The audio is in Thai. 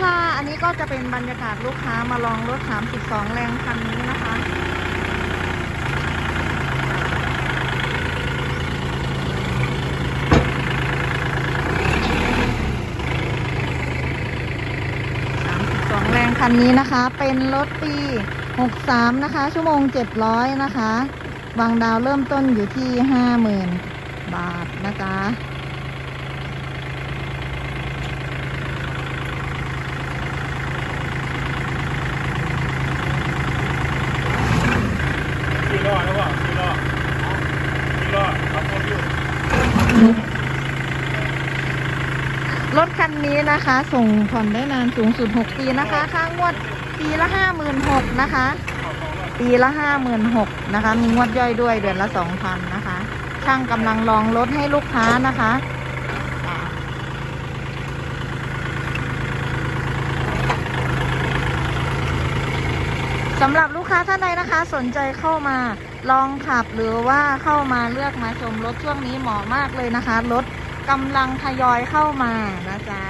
ค่ะ อันนี้ก็จะเป็นบรรยากาศลูกค้ามาลองรถ 32 แรงคันนี้นะคะ 32 แรงคันนี้นะคะ เป็นรถปี 63 นะคะ ชั่วโมง 700 นะคะ วางดาวเริ่มต้นอยู่ที่ 50,000 บาทนะจ๊ะ สี่ล้อนะว่าสี่ล้อสี่ล้อขับรถอยู่รถคันนี้นะคะ ส่งผ่อนได้นานสูงสุด 6 ปีนะคะ ค่างวดปีละ 56,000นะคะ ปีละ 56,000นะคะ มีงวดย่อยด้วยเดือนละ 2,000นะคะ ช่างกำลังลองรถให้ลูกค้านะคะ สำหรับลูกค้าท่านใดนะคะ สนใจเข้ามาลองขับหรือว่าเข้ามาเลือกมาชมรถช่วงนี้เหมาะมากเลยนะคะ รถกำลังทยอยเข้ามานะจ๊ะ